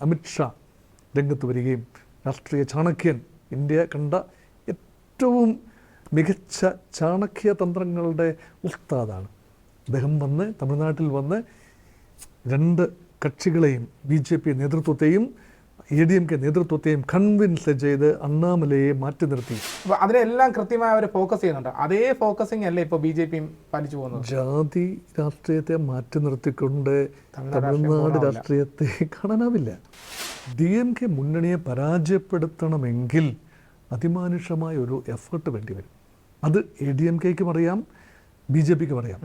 അമിത്ഷാ രംഗത്ത് വരികയും രാഷ്ട്രീയ ചാണക്യൻ ഇന്ത്യ കണ്ട ഏറ്റവും മികച്ച ചാണക്യ തന്ത്രങ്ങളുടെ ഉസ്താദാണ്. അദ്ദേഹം വന്ന് തമിഴ്നാട്ടിൽ വന്ന് രണ്ട് കക്ഷികളെയും ബി ജെ പി നേതൃത്വത്തെയും എ ഡി എം കെ നേതൃത്വത്തെയും കൺവിൻസ് ചെയ്ത് അണ്ണാമലയെ മാറ്റി നിർത്തി. അതിനെല്ലാം കൃത്യമായി അവർ ഫോക്കസ് ചെയ്യുന്നുണ്ട്. അതേ ഫോക്കസിംഗ് അല്ലേ ഇപ്പോൾ ബി ജെ പിയും പാലിച്ചു പോകുന്നത്? ജാതി രാഷ്ട്രീയത്തെ മാറ്റി നിർത്തിക്കൊണ്ട് തമിഴ്നാട് രാഷ്ട്രീയത്തെ കാണാനാവില്ല. ഡി എം കെ മുന്നണിയെ പരാജയപ്പെടുത്തണമെങ്കിൽ അതിമാനുഷമായ ഒരു എഫേർട്ട് വേണ്ടി വരും. അത് എ ഡി എം കെക്കും അറിയാം ബി ജെ പിക്കും അറിയാം.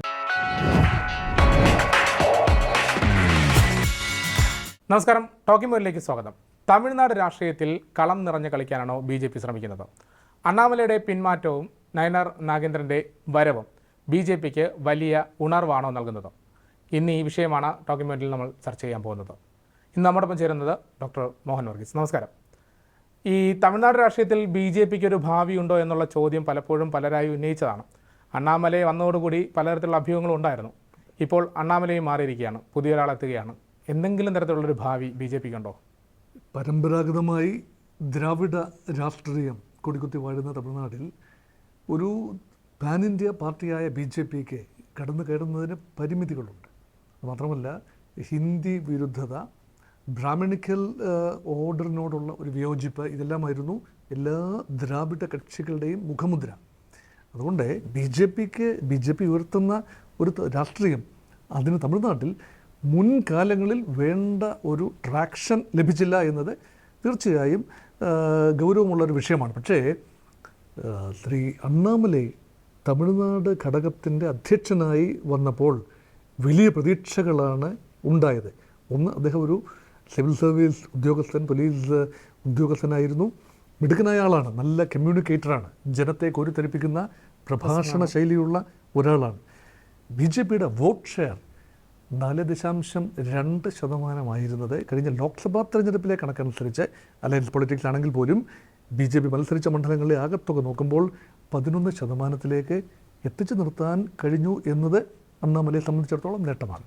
നമസ്കാരം ടോക്കിംഗ് മോയിലേക്ക് സ്വാഗതം. തമിഴ്നാട് രാഷ്ട്രീയത്തിൽ കളം നിറഞ്ഞ് കളിക്കാനാണോ ബി ജെ പി ശ്രമിക്കുന്നത്? അണ്ണാമലയുടെ പിന്മാറ്റവും നയനാർ നാഗേന്ദ്രന്റെ വരവും ബി ജെ പിക്ക് വലിയ ഉണർവാണോ നൽകുന്നത്? ഇന്ന് ഈ വിഷയമാണ് ടോക്കിംഗ് നമ്മൾ ചർച്ച ചെയ്യാൻ പോകുന്നത്. ഇന്ന് നമ്മോടൊപ്പം ചേരുന്നത് ഡോക്ടർ മോഹൻ വർഗീസ്. നമസ്കാരം. ഈ തമിഴ്നാട് രാഷ്ട്രീയത്തിൽ ബി ജെ പിക്ക് ഒരു ഭാവിയുണ്ടോ എന്നുള്ള ചോദ്യം പലപ്പോഴും പലരായി ഉന്നയിച്ചതാണ്. അണ്ണാമലയെ വന്നതോടുകൂടി പലതരത്തിലുള്ള അഭ്യൂഹങ്ങളും ഉണ്ടായിരുന്നു. ഇപ്പോൾ അണ്ണാമലയും മാറിയിരിക്കുകയാണ് പുതിയൊരാളെത്തുകയാണ്. എന്തെങ്കിലും തരത്തിലുള്ളൊരു ഭാവി ബി ജെ പിക്ക് ഉണ്ടോ പരമ്പരാഗതമായി ദ്രാവിഡ രാഷ്ട്രീയം കൊടിക്കുത്തി വാഴുന്ന തമിഴ്നാട്ടിൽ ഒരു പാൻ ഇന്ത്യ പാർട്ടിയായ ബി ജെ പിക്ക് കടന്നു കയറുന്നതിന് പരിമിതികളുണ്ട്. മാത്രമല്ല ഹിന്ദി വിരുദ്ധത ബ്രാഹ്മണിക്കൽ ഓർഡറിനോടുള്ള ഒരു വിയോജിപ്പ് ഇതെല്ലാമായിരുന്നു എല്ലാ ദ്രാവിഡ കക്ഷികളുടെയും മുഖമുദ്ര. അതുകൊണ്ട് ബി ജെ പിക്ക് ബി ജെ പി ഉയർത്തുന്ന ഒരു രാഷ്ട്രീയം അതിന് തമിഴ്നാട്ടിൽ മുൻകാലങ്ങളിൽ വേണ്ട ഒരു ട്രാക്ഷൻ ലഭിച്ചില്ല എന്നത് തീർച്ചയായും ഗൗരവമുള്ള ഗൗരവമുള്ളൊരു വിഷയമാണ്. പക്ഷേ ശ്രീ അണ്ണാമലൈ തമിഴ്നാട് ഘടകത്തിന്റെ അധ്യക്ഷനായി വന്നപ്പോൾ വലിയ പ്രതീക്ഷകളാണ് ഉണ്ടായത്. ഒന്ന് അദ്ദേഹം ഒരു സിവിൽ സർവീസ് ഉദ്യോഗസ്ഥൻ പോലീസ് ഉദ്യോഗസ്ഥനായിരുന്നു. മിടുക്കനായ ആളാണ് നല്ല കമ്മ്യൂണിക്കേറ്ററാണ് ജനത്തെ കോരിത്തരിപ്പിക്കുന്ന പ്രഭാഷണ ശൈലിയുള്ള ഒരാളാണ്. ബി ജെ പിയുടെ വോട്ട് ഷെയർ നാല് ദശാംശം രണ്ട് ശതമാനമായിരുന്നത് കഴിഞ്ഞ ലോക്സഭാ തെരഞ്ഞെടുപ്പിലെ കണക്കനുസരിച്ച് അലയൻസ് പൊളിറ്റിക്സ് ആണെങ്കിൽ പോലും ബി ജെ പി മത്സരിച്ച മണ്ഡലങ്ങളിലെ ആകത്തുക നോക്കുമ്പോൾ പതിനൊന്ന് ശതമാനത്തിലേക്ക് എത്തിച്ചു നിർത്താൻ കഴിഞ്ഞു എന്നത് അണ്ണാമലയെ സംബന്ധിച്ചിടത്തോളം നേട്ടമാണ്.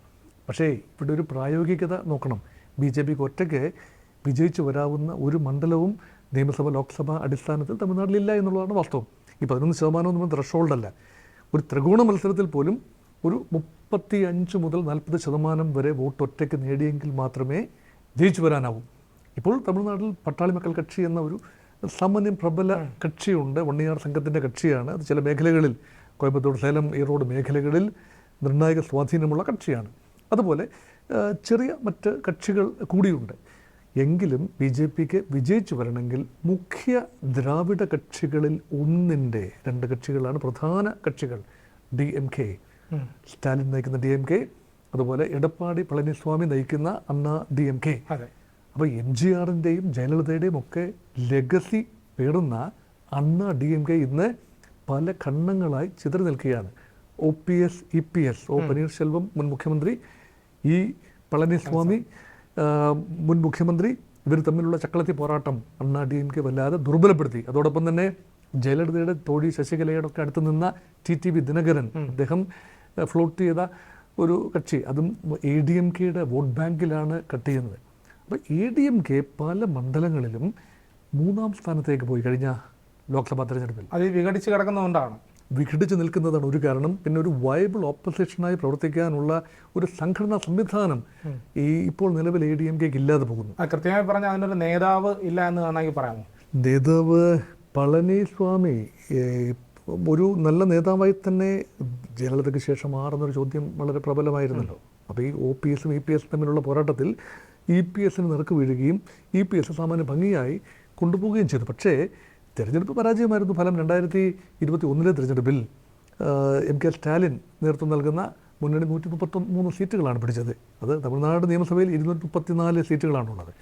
പക്ഷേ ഇവിടെ ഒരു പ്രായോഗികത നോക്കണം. ബി ജെ പിക്ക് ഒറ്റയ്ക്ക് വിജയിച്ചു വരാവുന്ന ഒരു മണ്ഡലവും നിയമസഭ ലോക്സഭ അടിസ്ഥാനത്തിൽ തമിഴ്നാട്ടിലില്ല എന്നുള്ളതാണ് വാസ്തവം. ഈ പതിനൊന്ന് ശതമാനം ഒന്നും ത്രഷോൾഡല്ല. ഒരു ത്രികോണ മത്സരത്തിൽ പോലും ഒരു മുപ്പത്തി അഞ്ച് മുതൽ നാൽപ്പത് ശതമാനം വരെ വോട്ട് ഒറ്റയ്ക്ക് നേടിയെങ്കിൽ മാത്രമേ ജയിച്ചു വരാനാവൂ. ഇപ്പോൾ തമിഴ്നാട്ടിൽ പട്ടാളി മക്കൾ കക്ഷി എന്ന ഒരു സാമാന്യം പ്രബല കക്ഷിയുണ്ട്. വണ്ണിയാർ സംഘത്തിന്റെ കക്ഷിയാണ്. അത് ചില മേഖലകളിൽ കോയമ്പത്തൂർ സേലം ഈറോഡ് മേഖലകളിൽ നിർണായക സ്വാധീനമുള്ള കക്ഷിയാണ്. അതുപോലെ ചെറിയ മറ്റ് കക്ഷികൾ കൂടിയുണ്ട്. എങ്കിലും ബി ജെ പിക്ക് വിജയിച്ചു വരണമെങ്കിൽ മുഖ്യ ദ്രാവിഡ കക്ഷികളിൽ ഒന്നിന്റെ രണ്ട് കക്ഷികളാണ് പ്രധാന കക്ഷികൾ. ഡി എം കെ സ്റ്റാലിൻ നയിക്കുന്ന ഡി എം കെ അതുപോലെ എടപ്പാടി പളനിസ്വാമി നയിക്കുന്ന അന്ന ഡി എം കെ അപ്പോൾ എം ജി ആറിന്റെയും ജയലളിതയുടെയും ഒക്കെ ലെഗസി പേറുന്ന അണ്ണ ഡി എം കെ ഇന്ന് പല ഖണ്ഡങ്ങളായി ചിതറി നിൽക്കുകയാണ്. O P S E P S O Panneerselvam മുൻ മുഖ്യമന്ത്രി ഈ പളനിസ്വാമി മുൻ മുഖ്യമന്ത്രി ഇവർ തമ്മിലുള്ള ചക്കളത്തി പോരാട്ടം അണ്ണാ ഡി എം കെ വല്ലാതെ ദുർബലപ്പെടുത്തി. അതോടൊപ്പം തന്നെ ജയലളിതയുടെ തോഴി ശശികലയുടെ ഒക്കെ അടുത്ത് നിന്ന ടി ടി വി ദിനകരൻ അദ്ദേഹം ഫ്ലോട്ട് ചെയ്ത ഒരു കക്ഷി. അതും എ ഡി എം കെയുടെ വോട്ട് ബാങ്കിലാണ് കട്ട് ചെയ്യുന്നത്. അപ്പോൾ എ ഡി എം കെ പല മണ്ഡലങ്ങളിലും മൂന്നാം സ്ഥാനത്തേക്ക് പോയി കഴിഞ്ഞ ലോക്സഭാ തെരഞ്ഞെടുപ്പിൽ. അത് വിഘടിച്ച് കിടക്കുന്നതുകൊണ്ടാണ് വിഘടിച്ച് നിൽക്കുന്നതാണ് ഒരു കാരണം. പിന്നെ ഒരു വയബിൾ ഓപ്പോസിഷനായി പ്രവർത്തിക്കാനുള്ള ഒരു സംഘടനാ സംവിധാനം ഈ ഇപ്പോൾ നിലവിൽ എ ഡി എം കെക്ക് ഇല്ലാതെ പോകുന്നു. കൃത്യമായി പറഞ്ഞാൽ അതിനൊരു നേതാവ് ഇല്ല എന്ന് വേണമെങ്കിൽ പറയാമോ? നേതാവ് പളനിസ്വാമി ഒരു നല്ല നേതാവായി തന്നെ ജയലളിതയ്ക്ക് ശേഷം മാറുന്നൊരു ചോദ്യം വളരെ പ്രബലമായിരുന്നല്ലോ. അപ്പോൾ ഈ ഒ പി എസും ഇ പി എസും തമ്മിലുള്ള പോരാട്ടത്തിൽ ഇ പി എസിന് നിറക്ക് വീഴുകയും ഇ പി എസ് സാമാന്യ ഭംഗിയായി കൊണ്ടുപോവുകയും ചെയ്തു. പക്ഷേ തിരഞ്ഞെടുപ്പ് പരാജയമായിരുന്നു ഫലം. രണ്ടായിരത്തി ഇരുപത്തി ഒന്നിലെ തിരഞ്ഞെടുപ്പിൽ എം കെ സ്റ്റാലിൻ നേതൃത്വം നൽകുന്ന മുന്നണി നൂറ്റി മുപ്പത്തി മൂന്ന് സീറ്റുകളാണ് പിടിച്ചത്. അത് തമിഴ്നാട് നിയമസഭയിൽ ഇരുന്നൂറ്റി മുപ്പത്തിനാല് സീറ്റുകളാണുള്ളത്.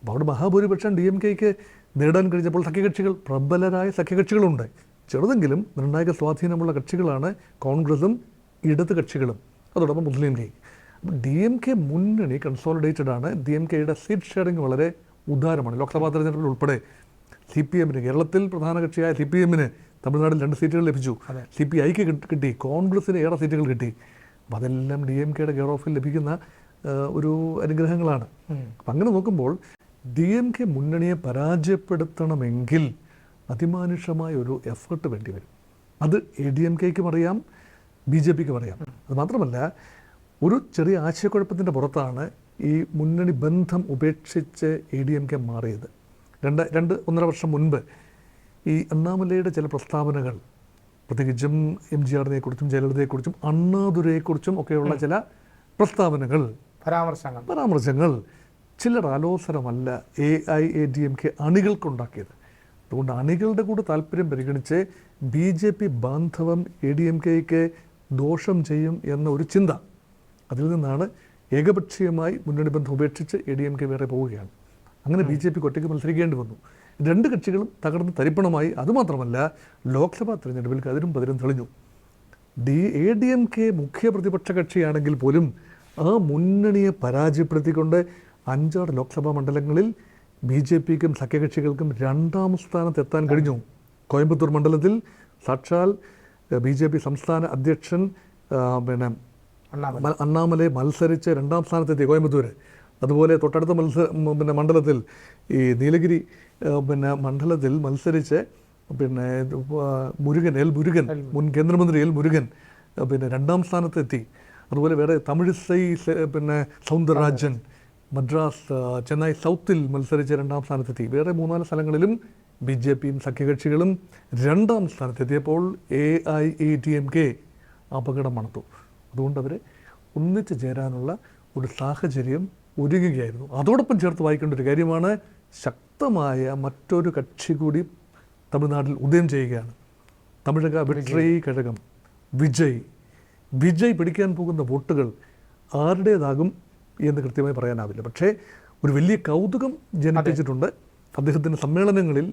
അപ്പോൾ അവിടെ മഹാഭൂരിപക്ഷം ഡി എം കെക്ക് നേടാൻ കഴിഞ്ഞപ്പോൾ സഖ്യകക്ഷികൾ പ്രബലരായ സഖ്യകക്ഷികളുണ്ട്. ചെറുതെങ്കിലും നിർണായക സ്വാധീനമുള്ള കക്ഷികളാണ് കോൺഗ്രസും ഇടത് കക്ഷികളും. അതോടൊപ്പം Muslim League. D M K മുന്നണി കൺസോളിഡേറ്റഡ് ആണ്. ഡി എം കെയുടെ സീറ്റ് ഷെയറിംഗ് വളരെ ഉദാരമാണ്. ലോക്സഭാ തെരഞ്ഞെടുപ്പിൽ ഉൾപ്പെടെ സി പി എമ്മിന് കേരളത്തിൽ പ്രധാന കക്ഷിയായ സി പി എമ്മിന് തമിഴ്നാട്ടിൽ രണ്ട് സീറ്റുകൾ ലഭിച്ചു. സി പി ഐക്ക് കിട്ടി. കോൺഗ്രസിന് ഏറെ സീറ്റുകൾ കിട്ടി. അപ്പം അതെല്ലാം ഡി എം കെയുടെ കെയർ ഓഫിൽ ലഭിക്കുന്ന ഒരു അനുഗ്രഹങ്ങളാണ്. അപ്പം അങ്ങനെ നോക്കുമ്പോൾ ഡി എം കെ മുന്നണിയെ പരാജയപ്പെടുത്തണമെങ്കിൽ അതിമാനുഷമായ ഒരു എഫേർട്ട് വേണ്ടി വരും. അത് എ ഡി എം കെക്കും അറിയാം ബി ജെ പിക്കും അറിയാം. അത് മാത്രമല്ല ഒരു ചെറിയ ആശയക്കുഴപ്പത്തിന്റെ പുറത്താണ് ഈ മുന്നണി ബന്ധം ഉപേക്ഷിച്ച് എ ഡി എം കെ മാറിയത്. രണ്ട് രണ്ട് ഒന്നര വർഷം മുൻപ് ഈ അണ്ണാമലയുടെ ചില പ്രസ്താവനകൾ പ്രത്യേകിച്ചും എം ജി ആറിനെക്കുറിച്ചും ജയലളിതയെക്കുറിച്ചും അണ്ണാദുരയെക്കുറിച്ചും ഒക്കെയുള്ള ചില പ്രസ്താവനകൾ പരാമർശങ്ങൾ. പരാമർശങ്ങൾ ചിലർ ആലോചനമല്ല A I A D M K അണികൾക്കുണ്ടാക്കിയത്. അതുകൊണ്ട് അണികളുടെ കൂടെ താല്പര്യം പരിഗണിച്ച് ബി ജെ പി ബാന്ധവം എ ഡി എം കെക്ക് ദോഷം ചെയ്യും എന്ന ഒരു ചിന്ത അതിൽ നിന്നാണ് ഏകപക്ഷീയമായി മുന്നണി ബന്ധം ഉപേക്ഷിച്ച് എ ഡി എം കെ വേറെ പോവുകയാണ്. അങ്ങനെ ബി ജെ പിക്ക് ഒറ്റയ്ക്ക് മത്സരിക്കേണ്ടി വന്നു. രണ്ട് കക്ഷികളും തകർന്ന് തരിപ്പണമായി. അതുമാത്രമല്ല ലോക്സഭാ തെരഞ്ഞെടുപ്പിൽ കതിരും പതിരും തെളിഞ്ഞു. D A D M K മുഖ്യ പ്രതിപക്ഷ കക്ഷിയാണെങ്കിൽ പോലും ആ മുന്നണിയെ പരാജയപ്പെടുത്തിക്കൊണ്ട് അഞ്ചാറ് ലോക്സഭാ മണ്ഡലങ്ങളിൽ ബി ജെ പിക്കും സഖ്യകക്ഷികൾക്കും രണ്ടാം സ്ഥാനത്ത് എത്താൻ കഴിഞ്ഞു. കോയമ്പത്തൂർ മണ്ഡലത്തിൽ സാക്ഷാൽ ബി ജെ പി സംസ്ഥാന അധ്യക്ഷൻ പിന്നെ അണ്ണാമലെ. മത്സരിച്ച് രണ്ടാം സ്ഥാനത്തെത്തി കോയമ്പത്തൂർ അതുപോലെ തൊട്ടടുത്ത മത്സ പിന്നെ മണ്ഡലത്തിൽ ഈ നീലഗിരി പിന്നെ മണ്ഡലത്തിൽ മത്സരിച്ച് പിന്നെ മുരുകൻ എൽ മുരുകൻ മുൻ കേന്ദ്രമന്ത്രി എൽ മുരുകൻ പിന്നെ രണ്ടാം സ്ഥാനത്തെത്തി. അതുപോലെ വേറെ തമിഴിസൈ പിന്നെ സൗന്ദരരാജൻ മദ്രാസ് ചെന്നൈ സൗത്തിൽ മത്സരിച്ച് രണ്ടാം സ്ഥാനത്തെത്തി. വേറെ മൂന്നാൽ സ്ഥലങ്ങളിലും ബി ജെ പിയും സഖ്യകക്ഷികളും രണ്ടാം സ്ഥാനത്തെത്തിയപ്പോൾ A I A T M K അപകടം മണത്തു. അതുകൊണ്ട് അവർ ഒന്നിച്ച് ചേരാനുള്ള ഒരു സാഹചര്യം ഒരുങ്ങുകയായിരുന്നു. അതോടൊപ്പം ചേർത്ത് വായിക്കേണ്ട ഒരു കാര്യമാണ് ശക്തമായ മറ്റൊരു കക്ഷി കൂടി തമിഴ്നാട്ടിൽ ഉദയം ചെയ്യുകയാണ്. തമിഴക വിട്രൈ കഴകം വിജയ്. വിജയ് പിടിക്കാൻ പോകുന്ന വോട്ടുകൾ ആരുടേതാകും എന്ന് കൃത്യമായി പറയാനാവില്ല. പക്ഷേ ഒരു വലിയ കൗതുകം ജനിപ്പിച്ചിട്ടുണ്ട്. അദ്ദേഹത്തിന്റെ സമ്മേളനങ്ങളിൽ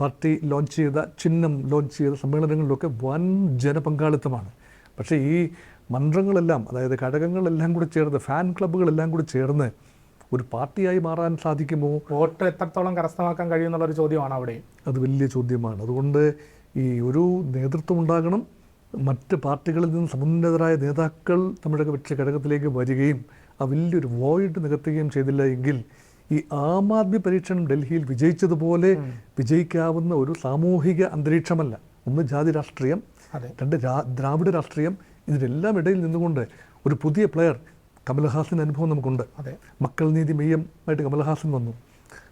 പാർട്ടി ലോഞ്ച് ചെയ്ത ചിഹ്നം ലോഞ്ച് ചെയ്ത സമ്മേളനങ്ങളിലൊക്കെ വൻ ജനപങ്കാളിത്തമാണ്. പക്ഷേ ഈ മന്ത്രങ്ങളെല്ലാം അതായത് ഘടകങ്ങളെല്ലാം കൂടി ചേർന്ന് ഫാൻ ക്ലബ്ബുകളെല്ലാം കൂടി ചേർന്ന് ഒരു പാർട്ടിയായി മാറാൻ സാധിക്കുമോ? വോട്ട് എത്രത്തോളം കരസ്ഥമാക്കാൻ കഴിയുമെന്നുള്ളൊരു ചോദ്യമാണ് അവിടെ അത് വലിയ ചോദ്യമാണ്. അതുകൊണ്ട് ഈ ഒരു നേതൃത്വം ഉണ്ടാകണം. മറ്റ് പാർട്ടികളിൽ നിന്ന് സമുന്നതരായ നേതാക്കൾ തമിഴക പക്ഷ ഘടകത്തിലേക്ക് വരികയും ആ വലിയൊരു വോയിഡ് നികത്തുകയും ചെയ്തില്ല എങ്കിൽ ഈ ആം ആദ്മി പരീക്ഷണം ഡൽഹിയിൽ വിജയിച്ചതുപോലെ വിജയിക്കാവുന്ന ഒരു സാമൂഹിക അന്തരീക്ഷമല്ല. ഒന്ന് ജാതി രാഷ്ട്രീയം രണ്ട് ദ്രാവിഡ രാഷ്ട്രീയം ഇതിനെല്ലാം ഇടയിൽ നിന്നുകൊണ്ട് ഒരു പുതിയ പ്ലെയർ കമൽഹാസിന്റെ അനുഭവം നമുക്കുണ്ട്. മക്കൾ നീതി മെയ്യമായിട്ട് കമൽഹാസൻ വന്നു.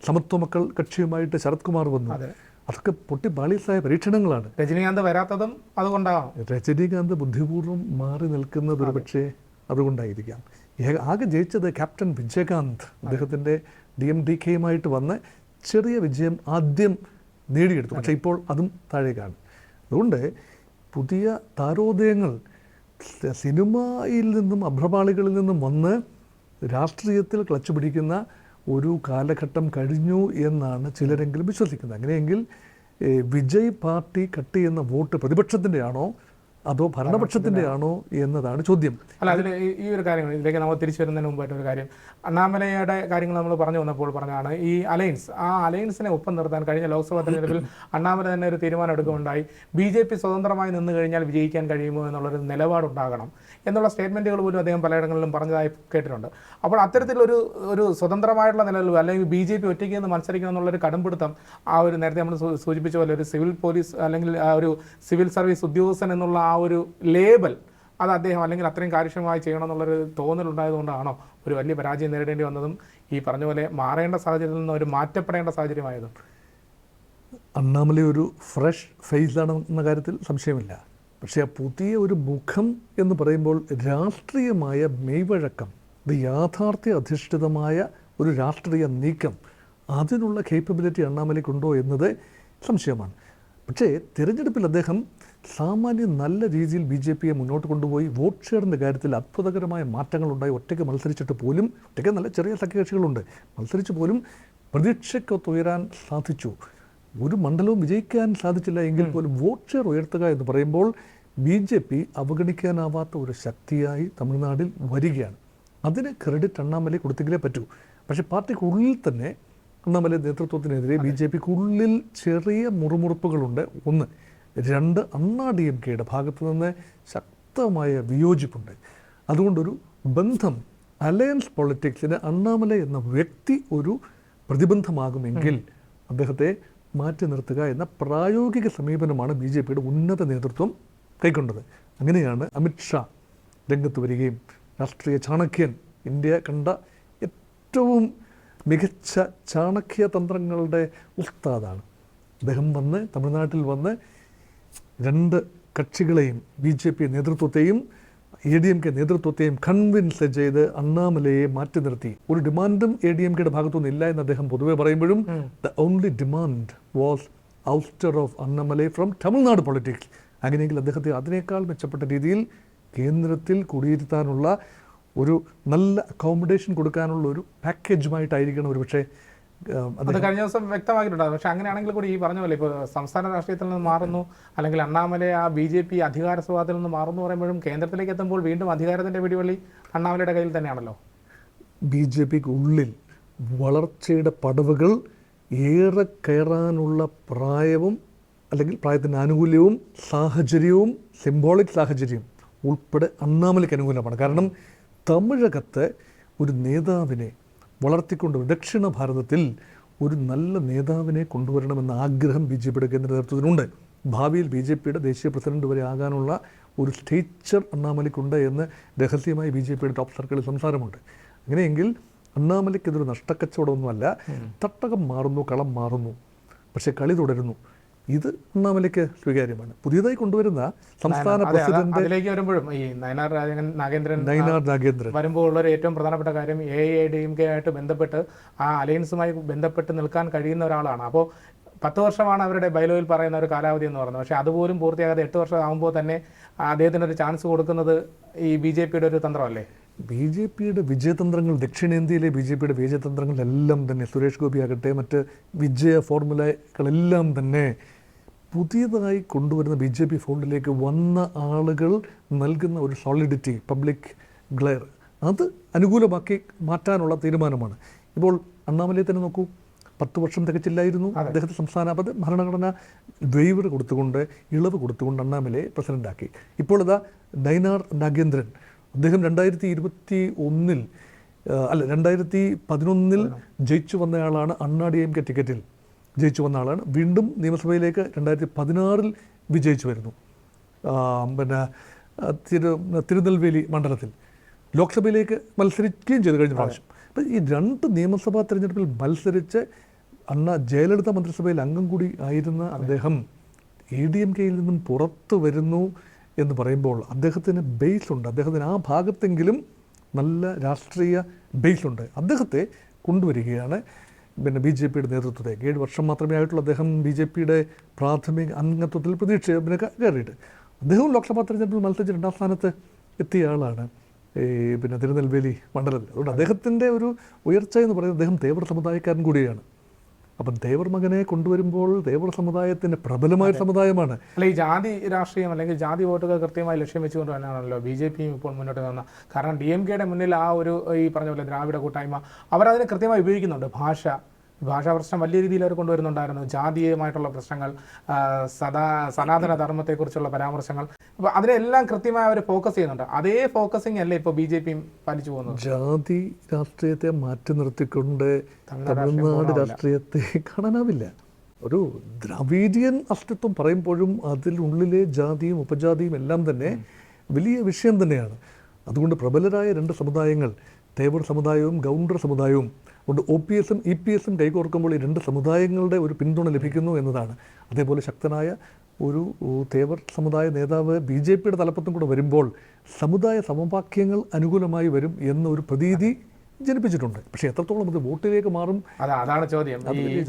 സമത്വ മക്കൾ കക്ഷിയുമായിട്ട് ശരത്കുമാർ വന്നു. അതൊക്കെ പൊട്ടി ബാളിസായ പരീക്ഷണങ്ങളാണ്. രജനീകാന്ത് വരാത്തതും അതുകൊണ്ടാകാം രജനീകാന്ത് ബുദ്ധിപൂർവം മാറി നിൽക്കുന്നത് ഒരു പക്ഷേ അതുകൊണ്ടായിരിക്കാം. ആകെ ജയിച്ചത് ക്യാപ്റ്റൻ വിജയകാന്ത്. അദ്ദേഹത്തിന്റെ ഡി എം ഡി കെയുമായിട്ട് വന്ന് ചെറിയ വിജയം ആദ്യം നേടിയെടുത്തു. പക്ഷേ ഇപ്പോൾ അതും താഴേക്കാണ് അതുകൊണ്ട് പുതിയ താരോദയങ്ങൾ സിനിമയിൽ നിന്നും അഭ്രപാളികളിൽ നിന്നും വന്ന് രാഷ്ട്രീയത്തിൽ ക്ലച്ച് പിടിക്കുന്ന ഒരു കാലഘട്ടം കഴിഞ്ഞു എന്നാണ് ചിലരെങ്കിലും വിശ്വസിക്കുന്നത്. അങ്ങനെയെങ്കിൽ വിജയ് പാർട്ടി കട്ട് ചെയ്യുന്ന വോട്ട് പ്രതിപക്ഷത്തിന്റെ ആണോ അതോ ഭരണപക്ഷത്തിന്റെ ആണോ എന്നതാണ് ചോദ്യം. അല്ല അതിൽ ഈ ഒരു കാര്യങ്ങൾ ഇതിലേക്ക് നമ്മൾ തിരിച്ചു വരുന്നതിന് മുമ്പായിട്ട് ഒരു കാര്യം. അണ്ണാമലയുടെ കാര്യങ്ങൾ നമ്മൾ പറഞ്ഞു വന്നപ്പോൾ പറഞ്ഞതാണ് ഈ അലയൻസ് ആ അലയൻസിനെ ഒപ്പം നിർത്താൻ കഴിഞ്ഞ ലോക്സഭാ തെരഞ്ഞെടുപ്പിൽ അണ്ണാമല തന്നെ ഒരു തീരുമാനം എടുക്കുകയുണ്ടായി. ബി ജെ പി സ്വതന്ത്രമായി നിന്ന് കഴിഞ്ഞാൽ വിജയിക്കാൻ കഴിയുമോ എന്നുള്ളൊരു നിലപാടുണ്ടാകണം എന്നുള്ള സ്റ്റേറ്റ്മെന്റുകൾ പോലും അദ്ദേഹം പലയിടങ്ങളിലും പറഞ്ഞതായി കേട്ടിട്ടുണ്ട്. അപ്പോൾ അത്തരത്തിലൊരു ഒരു സ്വതന്ത്രമായിട്ടുള്ള നിലവിൽ അല്ലെങ്കിൽ ബി ജെ പി ഒറ്റയ്ക്ക് നിന്ന് മത്സരിക്കണം എന്നുള്ളൊരു കടുംപിടുത്തം ആ ഒരു നേരത്തെ നമ്മൾ സൂചിപ്പിച്ച പോലെ ഒരു സിവിൽ പോലീസ് അല്ലെങ്കിൽ ആ ഒരു സിവിൽ സർവീസ് ഉദ്യോഗസ്ഥൻ എന്നുള്ള ആ ഒരു ലേബൽ അത് അദ്ദേഹം അല്ലെങ്കിൽ അത്രയും കാര്യക്ഷമമായി ചെയ്യണം എന്നുള്ളൊരു തോന്നലുണ്ടായതുകൊണ്ടാണോ ഒരു വലിയ പരാജയം നേരിടേണ്ടി വന്നതും ഈ പറഞ്ഞ പോലെ മാറേണ്ട സാഹചര്യത്തിൽ നിന്ന് ഒരു മാറ്റപ്പെടേണ്ട സാഹചര്യമായതും? അണ്ണാമല ഒരു ഫ്രഷ് ഫേസ് ആണ് എന്ന കാര്യത്തിൽ സംശയമില്ല. പക്ഷേ ആ പുതിയ ഒരു മുഖം എന്ന് പറയുമ്പോൾ രാഷ്ട്രീയമായ മെയ്വഴക്കം ഇത് യാഥാർത്ഥ്യ അധിഷ്ഠിതമായ ഒരു രാഷ്ട്രീയ നീക്കം അതിനുള്ള കേപ്പബിലിറ്റി അണ്ണാമലയ്ക്കുണ്ടോ എന്നത് സംശയമാണ്. പക്ഷേ തിരഞ്ഞെടുപ്പിൽ അദ്ദേഹം സാമാന്യം നല്ല രീതിയിൽ ബി ജെ പിയെ മുന്നോട്ട് കൊണ്ടുപോയി വോട്ട് ഷെയറിന്റെ കാര്യത്തിൽ അത്ഭുതകരമായ മാറ്റങ്ങളുണ്ടായി. ഒറ്റയ്ക്ക് മത്സരിച്ചിട്ട് പോലും ഒറ്റയ്ക്ക് നല്ല ചെറിയ സഖ്യകക്ഷികളുണ്ട്. മത്സരിച്ച് പോലും പ്രതീക്ഷയ്ക്കൊത്ത് ഉയരാൻ സാധിച്ചു. ഒരു മണ്ഡലവും വിജയിക്കാൻ സാധിച്ചില്ല എങ്കിൽ പോലും വോട്ട് ഷെയർ ഉയർത്തുക എന്ന് പറയുമ്പോൾ ബി ജെ പി അവഗണിക്കാനാവാത്ത ഒരു ശക്തിയായി തമിഴ്നാട്ടിൽ വരികയാണ്. അതിന് ക്രെഡിറ്റ് അണ്ണാമലൈ കൊടുത്തെങ്കിലേ പറ്റൂ. പക്ഷേ പാർട്ടിക്കുള്ളിൽ തന്നെ അണ്ണാമലൈ നേതൃത്വത്തിനെതിരെ ബി ജെ പിക്കുള്ളിൽ ചെറിയ മുറുമുറുപ്പുകളുണ്ട്. ഒന്ന് രണ്ട് അണ്ണാ ഡി എം കെയുടെ ഭാഗത്തു നിന്ന് ശക്തമായ വിയോജിപ്പുണ്ട്. അതുകൊണ്ടൊരു ബന്ധം അലയൻസ് പൊളിറ്റിക്സിന് അണ്ണാമല എന്ന വ്യക്തി ഒരു പ്രതിബന്ധമാകുമെങ്കിൽ അദ്ദേഹത്തെ മാറ്റി നിർത്തുക എന്ന പ്രായോഗിക സമീപനമാണ് ബി ജെ പിയുടെ ഉന്നത നേതൃത്വം കൈക്കൊണ്ടത്. അങ്ങനെയാണ് അമിത്ഷാ രംഗത്ത് വരികയും രാഷ്ട്രീയ ചാണക്യൻ ഇന്ത്യ കണ്ട ഏറ്റവും മികച്ച ചാണക്യ തന്ത്രങ്ങളുടെ ഉസ്താദാണ്. അദ്ദേഹം വന്ന് തമിഴ്നാട്ടിൽ വന്ന് രണ്ട് കക്ഷികളെയും ബി ജെ പി നേതൃത്വത്തെയും എ ഡി എം കെ നേതൃത്വത്തെയും കൺവിൻസ് ചെയ്ത് അണ്ണാമലയെ മാറ്റി നിർത്തി. ഒരു ഡിമാൻഡും എ ഡി എം കെയുടെ ഭാഗത്തുനിന്ന് ഇല്ല എന്ന് അദ്ദേഹം പൊതുവെ പറയുമ്പോഴും the only demand was ouster of Annamalai from Tamil Nadu politics അങ്ങനെയെങ്കിൽ അദ്ദേഹത്തെ അതിനേക്കാൾ മെച്ചപ്പെട്ട രീതിയിൽ കേന്ദ്രത്തിൽ കുടിയിരുത്താനുള്ള ഒരു നല്ല അക്കോമഡേഷൻ കൊടുക്കാനുള്ള ഒരു പാക്കേജുമായിട്ടായിരിക്കണം ഒരു പക്ഷേ അത് കഴിഞ്ഞ ദിവസം വ്യക്തമാക്കിയിട്ടുണ്ടായിരുന്നു. പക്ഷെ അങ്ങനെയാണെങ്കിൽ കൂടി ഈ പറഞ്ഞ പോലെ ഇപ്പോൾ സംസ്ഥാന രാഷ്ട്രീയത്തിൽ നിന്ന് മാറുന്നു അല്ലെങ്കിൽ അണ്ണാമല ആ ബി ജെ പി അധികാര സ്വഭാവത്തിൽ നിന്ന് മാറുന്നു പറയുമ്പോഴും കേന്ദ്രത്തിലേക്ക് എത്തുമ്പോൾ വീണ്ടും അധികാരത്തിന്റെ പിടിവള്ളി അണ്ണാമലയുടെ കയ്യിൽ തന്നെയാണല്ലോ. ബി ജെ പിക്ക് ഉള്ളിൽ വളർച്ചയുടെ പടവുകൾ ഏറെ കയറാനുള്ള പ്രായവും അല്ലെങ്കിൽ പ്രായത്തിന്റെ ആനുകൂല്യവും സാഹചര്യവും സിംബോളിക് സാഹചര്യം ഉൾപ്പെടെ അണ്ണാമലയ്ക്ക് അനുകൂലമാണ്. കാരണം തമിഴകത്ത് ഒരു നേതാവിനെ വളർത്തിക്കൊണ്ട് ദക്ഷിണ ഭാരതത്തിൽ ഒരു നല്ല നേതാവിനെ കൊണ്ടുവരണമെന്ന ആഗ്രഹം ബി ജെ പിയുടെ കേന്ദ്ര നേതൃത്വത്തിനുണ്ട്. ഭാവിയിൽ ബി ജെ പിയുടെ ദേശീയ പ്രസിഡന്റ് വരെ ആകാനുള്ള ഒരു സ്റ്റേച്ചർ അണ്ണാമലിക്കുണ്ട് എന്ന് രഹസ്യമായി ബി ജെ പിയുടെ ടോപ്പ് സർക്കിളിൽ സംസാരമുണ്ട്. അങ്ങനെയെങ്കിൽ അണ്ണാമലിക്കെതിരെ ഇതൊരു നഷ്ടക്കച്ചവടമൊന്നുമല്ല തട്ടകം മാറുന്നു കളം മാറുന്നു പക്ഷേ കളി തുടരുന്നു. ഇത് അണ്ണാമലയ്ക്ക് സ്വീകാര്യമാണ്. പുതിയതായി കൊണ്ടുവരുന്ന സംസ്ഥാന പ്രസിഡന്റ് അതിലേക്ക് വരുമ്പോഴും ഈ നയനാർ രാജൻ നാഗേന്ദ്രൻ നയനാർ നാഗേന്ദ്രൻ. വരുമ്പോൾ ഉള്ള ഒരു ഏറ്റവും പ്രധാനപ്പെട്ട കാര്യം A I D M K ആയിട്ട് ബന്ധപ്പെട്ട് ആ അലയൻസുമായി ബന്ധപ്പെട്ട് നിൽക്കാൻ കഴിയുന്ന ഒരാളാണ്. അപ്പോൾ പത്ത് വർഷമാണ് അവരുടെ ബൈലോയിൽ പറയുന്ന ഒരു കാലാവധി എന്ന് പറയുന്നത് പക്ഷേ അതുപോലും പൂർത്തിയാകാതെ എട്ട് വർഷം ആകുമ്പോൾ തന്നെ അദ്ദേഹത്തിന് ഒരു ചാൻസ് കൊടുക്കുന്നത് ഈ ബി ജെ പിയുടെ ഒരു തന്ത്രമല്ലേ? ബി ജെ പിയുടെ വിജയതന്ത്രങ്ങൾ ദക്ഷിണേന്ത്യയിലെ ബി ജെ പിയുടെ വിജയതന്ത്രങ്ങളെല്ലാം തന്നെ സുരേഷ് ഗോപി ആകട്ടെ മറ്റ് വിജയ ഫോർമുലകളെല്ലാം തന്നെ പുതിയതായി കൊണ്ടുവരുന്ന ബി ജെ പി ഫോണ്ടിലേക്ക് വന്ന ആളുകൾ നൽകുന്ന ഒരു സോളിഡിറ്റി പബ്ലിക് ഗ്ലെയർ അത് അനുകൂലമാക്കി മാറ്റാനുള്ള തീരുമാനമാണ്. ഇപ്പോൾ അണ്ണാമലയെ തന്നെ നോക്കൂ പത്ത് വർഷം തികച്ചില്ലായിരുന്നു. അദ്ദേഹത്തെ സംസ്ഥാന അപത് ഭരണഘടന വെയ്വർ കൊടുത്തുകൊണ്ട് ഇളവ് കൊടുത്തുകൊണ്ട് അണ്ണാമലയെ പ്രസിഡന്റാക്കി ഇപ്പോൾ ഇതാ നൈനാർ നാഗേന്ദ്രൻ. അദ്ദേഹം രണ്ടായിരത്തി ഇരുപത്തി ഒന്നിൽ അല്ല രണ്ടായിരത്തി പതിനൊന്നിൽ ജയിച്ചു വന്നയാളാണ് അണ്ണാ ഡി എം കെ ടിക്കറ്റിൽ. ജയിച്ചു വന്ന ആളാണ്. വീണ്ടും നിയമസഭയിലേക്ക് രണ്ടായിരത്തി പതിനാറിൽ വിജയിച്ചു വരുന്നു. പിന്നെ തിരു തിരുനെൽവേലി മണ്ഡലത്തിൽ ലോക്സഭയിലേക്ക് മത്സരിക്കുകയും ചെയ്തു കഴിഞ്ഞ പ്രാവശ്യം. അപ്പം ഈ രണ്ട് നിയമസഭാ തിരഞ്ഞെടുപ്പിൽ മത്സരിച്ച് അണ്ണ ജയലളിത മന്ത്രിസഭയിൽ അംഗം കൂടി ആയിരുന്ന അദ്ദേഹം എ ഡി എം കെയിൽ നിന്നും പുറത്തു വരുന്നു എന്ന് പറയുമ്പോൾ അദ്ദേഹത്തിന് ബേസ് ഉണ്ട് അദ്ദേഹത്തിന് ആ ഭാഗത്തെങ്കിലും നല്ല രാഷ്ട്രീയ ബേസ് ഉണ്ട് അദ്ദേഹത്തെ കൊണ്ടുവരികയാണ്. പിന്നെ ബി ജെ പിയുടെ നേതൃത്വത്തിലേക്ക്. ഏഴ് വർഷം മാത്രമേ ആയിട്ടുള്ളൂ അദ്ദേഹം ബി ജെ പിയുടെ പ്രാഥമിക അംഗത്വത്തിൽ പ്രതീക്ഷ പിന്നെ കയറിയിട്ട്. അദ്ദേഹവും ലോക്സഭാ തെരഞ്ഞെടുപ്പിൽ മത്സരിച്ച് രണ്ടാം സ്ഥാനത്ത് എത്തിയ ആളാണ് ഈ പിന്നെ തിരുനെൽവേലി മണ്ഡലത്തിൽ. അതുകൊണ്ട് അദ്ദേഹത്തിന്റെ ഒരു ഉയർച്ച എന്ന് പറയുന്നത് അദ്ദേഹം തേവർ സമുദായക്കാരൻ കൂടിയാണ്. അപ്പം ദേവർ മകനെ കൊണ്ടുവരുമ്പോൾ ദേവർ സമുദായത്തിന്റെ പ്രബലമായ സമുദായമാണ്. അല്ല ഈ ജാതി രാഷ്ട്രീയം അല്ലെങ്കിൽ ജാതി വോട്ടുകൾ കൃത്യമായി ലക്ഷ്യം വെച്ചുകൊണ്ട് തന്നെയാണല്ലോ ബി ജെ പിയും ഇപ്പോൾ മുന്നോട്ട് വന്ന. കാരണം ഡി എം കെയുടെ മുന്നിൽ ആ ഒരു ഈ പറഞ്ഞ പോലെ ദ്രാവിഡ കൂട്ടായ്മ അവരതിനെ കൃത്യമായി ഉപയോഗിക്കുന്നുണ്ട്. ഭാഷ ഭാഷാ പ്രശ്നം വലിയ രീതിയിൽ അവർ കൊണ്ടുവരുന്നുണ്ടായിരുന്നു. ജാതീയമായിട്ടുള്ള പ്രശ്നങ്ങൾ സദാ സനാതന ധർമ്മത്തെക്കുറിച്ചുള്ള പരാമർശങ്ങൾ. അപ്പോൾ അതിനെല്ലാം കൃത്യമായി അവർ ഫോക്കസ് ചെയ്യുന്നുണ്ട്. അതേ ഫോക്കസിങ് അല്ലേ ഇപ്പോൾ ബി ജെ പിയും പാലിച്ചു പോകുന്നത്? ജാതി രാഷ്ട്രീയത്തെ മാറ്റി നിർത്തിക്കൊണ്ട് തമിഴ്നാട് തമിഴ്നാട് രാഷ്ട്രീയത്തെ കാണാനാവില്ല. ഒരു ദ്രാവീഡിയൻ അസ്തിത്വം പറയുമ്പോഴും അതിനുള്ളിലെ ജാതിയും ഉപജാതിയും എല്ലാം തന്നെ വലിയ വിഷയം തന്നെയാണ്. അതുകൊണ്ട് പ്രബലരായ രണ്ട് സമുദായങ്ങൾ തേവർ സമുദായവും ഗൗണ്ടർ സമുദായവും കൊണ്ട് ഒ പി എസും ഇ പി എസും കൈകോർക്കുമ്പോൾ ഈ രണ്ട് സമുദായങ്ങളുടെ ഒരു പിന്തുണ ലഭിക്കുന്നു എന്നതാണ്. അതേപോലെ ശക്തനായ ഒരു തേവർ സമുദായ നേതാവ് ബി ജെ പിയുടെ തലപ്പത്തും കൂടെ വരുമ്പോൾ സമുദായ സമവാക്യങ്ങൾ അനുകൂലമായി വരും എന്നൊരു പ്രതീതി ജനിപ്പിച്ചിട്ടുണ്ട്. പക്ഷേ എത്രത്തോളം അത് വോട്ടിലേക്ക് മാറും? അതാ അതാണ് ചോദ്യം.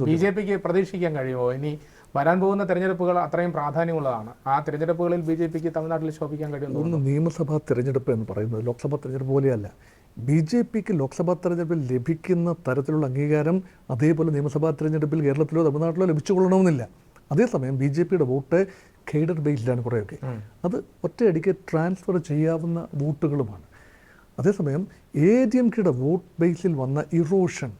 ബി ജെ പിക്ക് പ്രതീക്ഷിക്കാൻ കഴിയുമോ? ഇനി വരാൻ പോകുന്ന തെരഞ്ഞെടുപ്പുകൾ അത്രയും പ്രാധാന്യമുള്ളതാണ്. ആ തെരഞ്ഞെടുപ്പുകളിൽ ബി ജെ പിക്ക് തമിഴ്നാട്ടിൽ ശോഭിക്കാൻ കഴിയുമോ ഒന്ന് നിയമസഭാ തെരഞ്ഞെടുപ്പ് എന്ന് പറയുന്നത് ലോക്സഭാ തെരഞ്ഞെടുപ്പ് പോലെയല്ല. ബി ജെ പിക്ക് ലോക്സഭാ തെരഞ്ഞെടുപ്പിൽ ലഭിക്കുന്ന തരത്തിലുള്ള അംഗീകാരം അതേപോലെ നിയമസഭാ തെരഞ്ഞെടുപ്പിൽ കേരളത്തിലോ തമിഴ്നാട്ടിലോ ലഭിച്ചുകൊള്ളണമെന്നില്ല. അതേസമയം ബി ജെ പിയുടെ വോട്ട് കേഡർ ബേസിലാണ് കുറേയൊക്കെ. അത് ഒറ്റയടിക്ക് ട്രാൻസ്ഫർ ചെയ്യാവുന്ന വോട്ടുകളുമാണ്. അതേസമയം എ ഡി എം കെയുടെ വോട്ട് ബേസിൽ വന്ന ഇറോഷൻ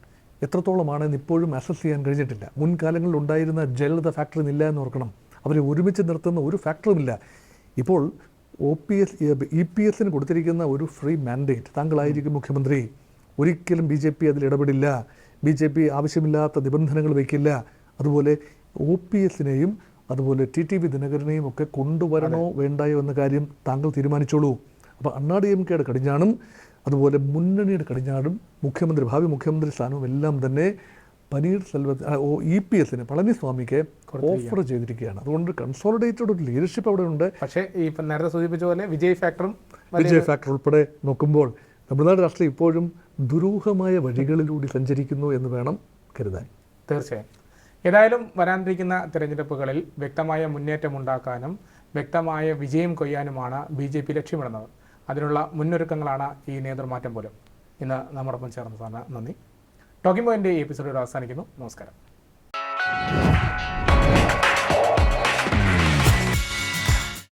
എത്രത്തോളമാണെന്ന് ഇപ്പോഴും അസസ് ചെയ്യാൻ കഴിഞ്ഞിട്ടില്ല. മുൻകാലങ്ങളിൽ ഉണ്ടായിരുന്ന ജലത ഫാക്ടറി ഇല്ല എന്ന് ഓർക്കണം. അവരെ ഒരുമിച്ച് നിർത്തുന്ന ഒരു ഫാക്ടറുമില്ല ഇപ്പോൾ O P S E P എസിന് കൊടുത്തിരിക്കുന്ന ഒരു ഫ്രീ മാൻഡേറ്റ് താങ്കളായിരിക്കും മുഖ്യമന്ത്രി. ഒരിക്കലും ബി ജെ പി അതിൽ ഇടപെടില്ല. ബി ജെ പി ആവശ്യമില്ലാത്ത നിബന്ധനകൾ വയ്ക്കില്ല. അതുപോലെ ഒ പി എസിനെയും അതുപോലെ ടി ടി വി ദിനകരനെയും ഒക്കെ കൊണ്ടുവരണോ വേണ്ടായോ എന്ന കാര്യം താങ്കൾ തീരുമാനിച്ചോളൂ. അപ്പോൾ അണ്ണാ ഡി എം കെയുടെ കടിഞ്ഞാണും അതുപോലെ മുന്നണിയുടെ കടിഞ്ഞാടും മുഖ്യമന്ത്രി ഭാവി മുഖ്യമന്ത്രി സ്ഥാനവും എല്ലാം തന്നെ പനീർ ഓ ഇ പി എസിന് പളനിസ്വാമിക്ക് ഓഫർ ചെയ്തിരിക്കുകയാണ്. അതുകൊണ്ട് കൺസോളിഡേറ്റഡ് ഒരു ലീഡർഷിപ്പ് അവിടെ ഉണ്ട്. പക്ഷേ ഈ നേരത്തെ സൂചിപ്പിച്ച പോലെ വിജയ് ഫാക്ടറും വിജയ് ഫാക്ടർ ഉൾപ്പെടെ നോക്കുമ്പോൾ തമിഴ്നാട് രാഷ്ട്രീയം ഇപ്പോഴും ദുരൂഹമായ വഴികളിലൂടെ സഞ്ചരിക്കുന്നു എന്ന് വേണം കരുതാൻ. തീർച്ചയായും. ഏതായാലും വരാനിരിക്കുന്ന തിരഞ്ഞെടുപ്പുകളിൽ വ്യക്തമായ മുന്നേറ്റം ഉണ്ടാക്കാനും വ്യക്തമായ വിജയം കൊയ്യാനുമാണ് ബി ജെ പി ലക്ഷ്യമിടുന്നത്. അതിനുള്ള മുന്നൊരുക്കങ്ങളാണ് ഈ നേതൃമാറ്റം പോലും. ഇന്ന് നമ്മോടൊപ്പം ചേർന്ന് സാറിന് നന്ദി. ടോക്കിംഗ് പോയിന്റ് എപ്പിസോഡ് അവസാനിക്കുന്നു. നമസ്കാരം.